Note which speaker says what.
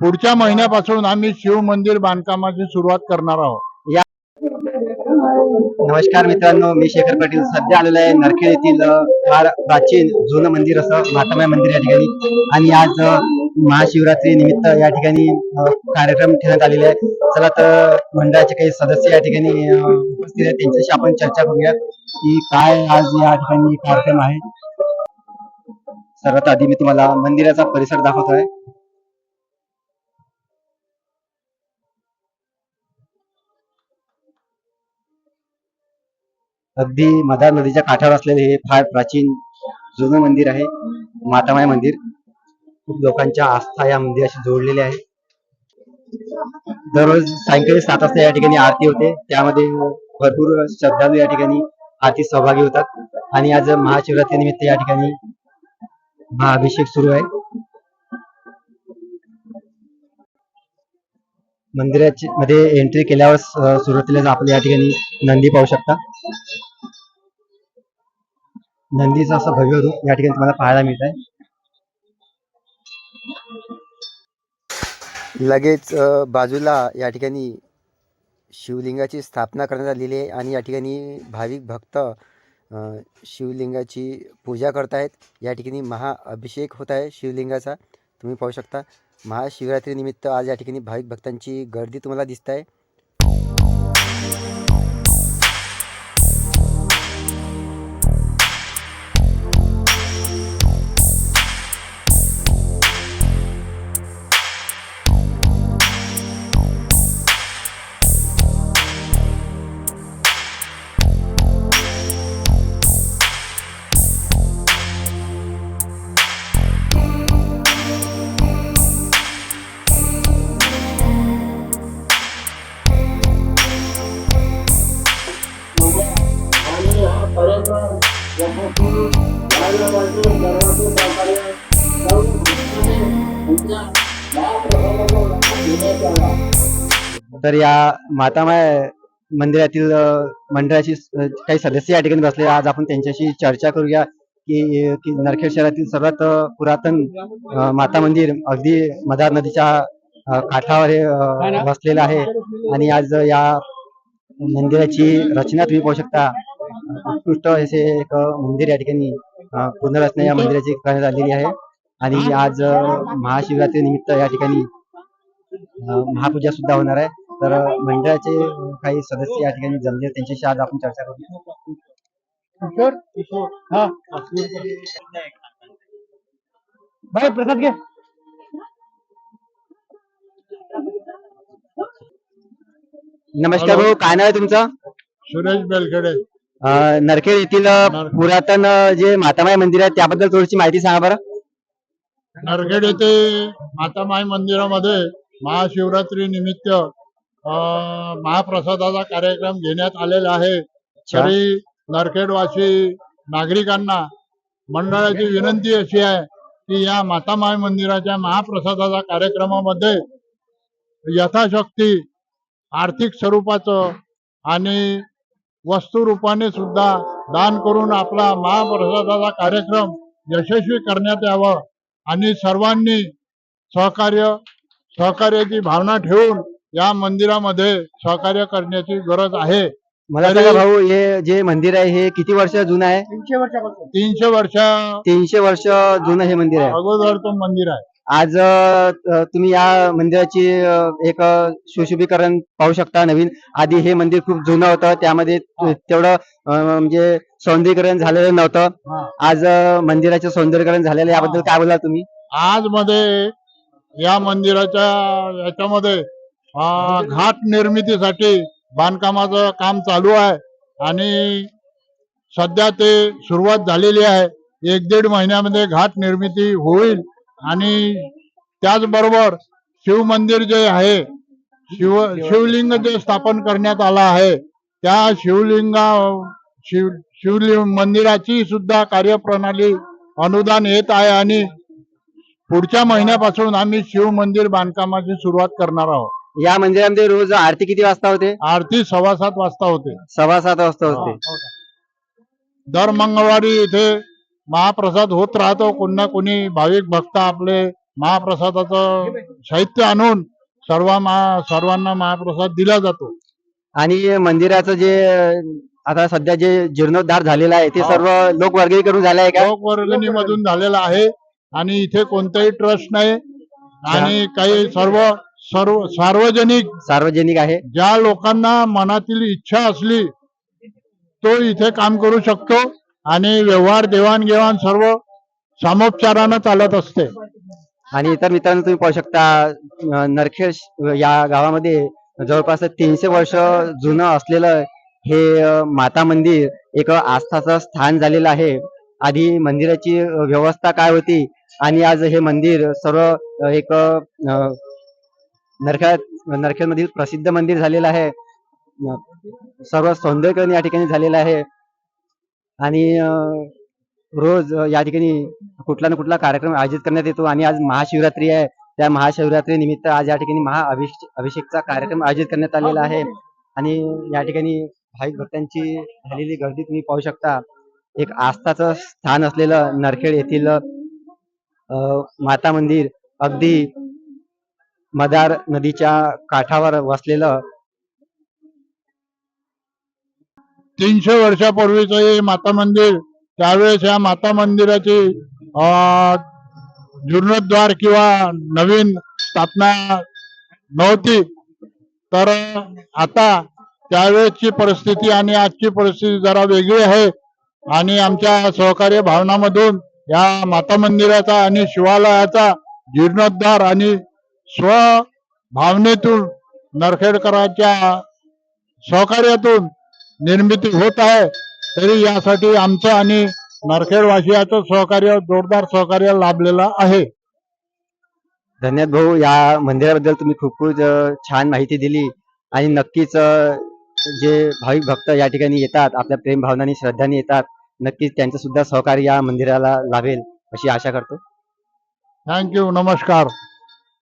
Speaker 1: पुढच्या महिन्यापासून आम्ही शिव मंदिर बांधकामाची सुरुवात करणार आहोत.
Speaker 2: नमस्कार मित्रांनो मी शेखर पाटील. सध्या आलेलो आहे नरखेड येथील फार प्राचीन जुनं मंदिर असं मातामाई मंदिर या ठिकाणी. आणि आज महाशिवरात्री निमित्त या ठिकाणी कार्यक्रम ठेवण्यात आलेले आहे चला तर मंडळाचे काही सदस्य या ठिकाणी उपस्थित आहेत. त्यांच्याशी आपण चर्चा करूया की काय आज या ठिकाणी कार्यक्रम आहे. सर्वात आधी मी तुम्हाला मंदिराचा परिसर दाखवतोय. अगदी मदार नदीच्या काठावर असलेले हे फार प्राचीन जुनं मंदिर आहे मातामाय मंदिर. खूप लोकांच्या आस्था या मंदिराशी जोडलेली आहे. दररोज सायंकाळी सात वाजता या ठिकाणी आरती होते. त्यामध्ये भरपूर श्रद्धाळू या ठिकाणी आरती सहभागी होतात. आणि आज महाशिवरात्री निमित्त या ठिकाणी महाअभिषेक सुरू आहे. मंदिराची मध्ये एंट्री केल्यावर सुरुवातीला आपण या ठिकाणी नंदी पाहू शकता. नंदीचं असं भव्य रूप या ठिकाणी तुम्हाला पाहायला मिळत आहे.
Speaker 3: लगेच बाजूला या ठिकाणी शिवलिंगाची स्थापना करण्यात आलेली आहे आणि या ठिकाणी भाविक भक्त शिवलिंगाची पूजा करतायत या ठिकाणी महाअभिषेक होत आहे शिवलिंगाचा. तुम्ही पाहू शकता महाशिवरात्रीनिमित्त आज या ठिकाणी भाविक भक्तांची गर्दी तुम्हाला दिसत आहे.
Speaker 2: तर या मातामाय मंदिरातील मंडळाची काही सदस्य या ठिकाणी बसले. आज आपण त्यांच्याशी चर्चा करूया की की नरखेड शहरातील सर्वात पुरातन माता मंदिर अगदी मदार नदीच्या काठावर हे अ, आहे. आणि आज या मंदिराची रचना तुम्ही पाहू शकता. उत्कृष्ट असे एक मंदिर या ठिकाणी पुनर्रचना या मंदिराची करण्यात आलेली आहे. आणि आज महाशिवरात्री निमित्त या ठिकाणी महापूजा सुद्धा होणार आहे. तर मंडळाचे काही सदस्य या ठिकाणी जमले. त्यांच्याशी आज आपण चर्चा करू.
Speaker 1: हा. बाय प्रसाद घे.
Speaker 2: नमस्कार भाऊ काय नाव आहे तुमचं?
Speaker 1: सुरेश बेलखेडे
Speaker 2: नरखेड येथील पुरातन जे मातामाई मंदिर आहे त्याबद्दल थोडीशी माहिती सांगा बरं.
Speaker 1: नरखेड येथे मातामाई मंदिरामध्ये महाशिवरात्री निमित्त महाप्रसादाचा कार्यक्रम घेण्यात आलेला आहे. तरी नरखेडवासी नागरिकांना मंडळाची विनंती अशी आहे की या मातामाई मंदिराच्या महाप्रसादाच्या कार्यक्रमामध्ये यथाशक्ती आर्थिक स्वरूपाचं आणि वस्तू रूपाने सुद्धा दान करून आपला महाप्रसादाचा कार्यक्रम यशस्वी करण्यात यावं आणि सर्वांनी सहकार्य सहकार्याची भावना ठेवून या मंदिरामध्ये सहकार्य करण्याची गरज आहे.
Speaker 2: मला सांगा भाऊ हे जे मंदिर आहे हे किती वर्ष जुनं आहे?
Speaker 1: तीनशे वर्षापासून. तीनशे वर्ष
Speaker 2: तीनशे वर्ष जुनं हे मंदिर आहे.
Speaker 1: अगोदरचं मंदिर आहे.
Speaker 2: आज अ, तुम्ही या मंदिराची अ, एक अ, सुशोभीकरण पाहू शकता नवीन. आधी हे मंदिर खूप जुनं होतं त्यामध्ये तेवढं अ, म्हणजे सौंदर्यीकरण झालेलं नव्हतं.
Speaker 1: हा.
Speaker 2: आज अ, मंदिराचं सौंदर्यीकरण झालेलं आहे याबद्दल काय बोला तुम्ही?
Speaker 1: आज मध्ये या मंदिराच्या याच्यामध्ये घाट निर्मितीसाठी बांधकामाचं काम चालू आहे आणि सध्या ते सुरुवात झालेली आहे. एक दीड महिन्यामध्ये घाट निर्मिती होईल आणि त्याचबरोबर शिव मंदिर जे आहे शिव शिवलिंग जे स्थापन करण्यात आलं आहे त्या शिवलिंगा शिव शिवलिंग मंदिराची सुद्धा कार्यप्रणाली अनुदान येत आहे आणि पुढच्या महिन्यापासून आम्ही शिव मंदिर बांधकामाची सुरुवात करणार आहोत.
Speaker 2: या मंदिरामध्ये रोज आरती किती वाजता होते?
Speaker 1: आरती सव्वा सात वाजता होते.
Speaker 2: सव्वा सात वाजता होते.
Speaker 1: दर मंगळवारी इथे महाप्रसाद होत राहतो. कोणी ना कोणी भाविक भक्त आपले महाप्रसादाचं साहित्य आणून सर्व महा सर्वांना महाप्रसाद दिला जातो.
Speaker 2: आणि मंदिराचं जे आता सध्या जे जीर्णोद्धार झालेला आहे ते
Speaker 1: हो.
Speaker 2: सर्व लोकवर्गणीकडून झालं आहे का?
Speaker 1: लोकवर्गणीमधून झालेला आहे. आणि इथे कोणताही ट्रस्ट नाही. आणि काही सर्व सर्व सार्वजनिक
Speaker 2: सार्वजनिक आहे.
Speaker 1: ज्या लोकांना मनातील इच्छा असली तो इथे काम करू शकतो आणि व्यवहार देवाणघेवाण सर्व सामोपचारानं चालत असते.
Speaker 2: आणि इतर मित्रांनो तुम्ही पाहू शकता नरखेड या गावामध्ये जवळपास तीनशे वर्ष जुनं असलेलं हे माता मंदिर एक आस्थाचं स्थान झालेलं आहे. आधी मंदिराची व्यवस्था काय होती? आणि आज हे मंदिर सर्व एक नरखेड नरखेड नरखेडमधील प्रसिद्ध मंदिर झालेलं आहे. सर्व सौंदर्यकरण या ठिकाणी झालेलं आहे. आणि रोज या ठिकाणी कुठला ना कुठला कार्यक्रम आयोजित करण्यात येतो. आणि आज महाशिवरात्री आहे. त्या महाशिवरात्री निमित्त आज या ठिकाणी महाअभिषेक अभिषेकचा कार्यक्रम आयोजित करण्यात आलेला आहे. आणि या ठिकाणी भाविक भक्तांची झालेली गर्दी तुम्ही पाहू शकता. एक आस्थाचं स्थान असलेलं नरखेड येथील माता मंदिर. अगदी मदार नदीच्या काठावर वसलेलं
Speaker 1: तीनशे वर्षापूर्वीचं हे माता मंदिर त्यावेळेस या माता मंदिराची जीर्णोद्वार जीर्णोद्धार किंवा नवीन स्थापना नव्हती. तर आता त्यावेळेसची परिस्थिती आणि आजची परिस्थिती जरा वेगळी आहे. आणि आमच्या सहकार्य भावनामधून या माता मंदिराचा आणि शिवालयाचा जीर्णोद्धार आणि स्व भावनेतून नरखेडकरांच्या सहकार्यातून निर्मिती होत आहे तरी यासाठी आमचं आणि नरखेडवासियाचं सहकार्य जोरदार सहकार्य लाभलेलं आहे.
Speaker 2: धन्यवाद भाऊ. या मंदिराबद्दल तुम्ही खूप खूप छान माहिती दिली आणि नक्कीच जे भाविक भक्त या ठिकाणी येतात आपल्या प्रेम भावनाने श्रद्धाने येतात नक्कीच त्यांचं सुद्धा सहकार्य या मंदिराला लाभेल अशी आशा करतो.
Speaker 1: थँक्यू नमस्कार.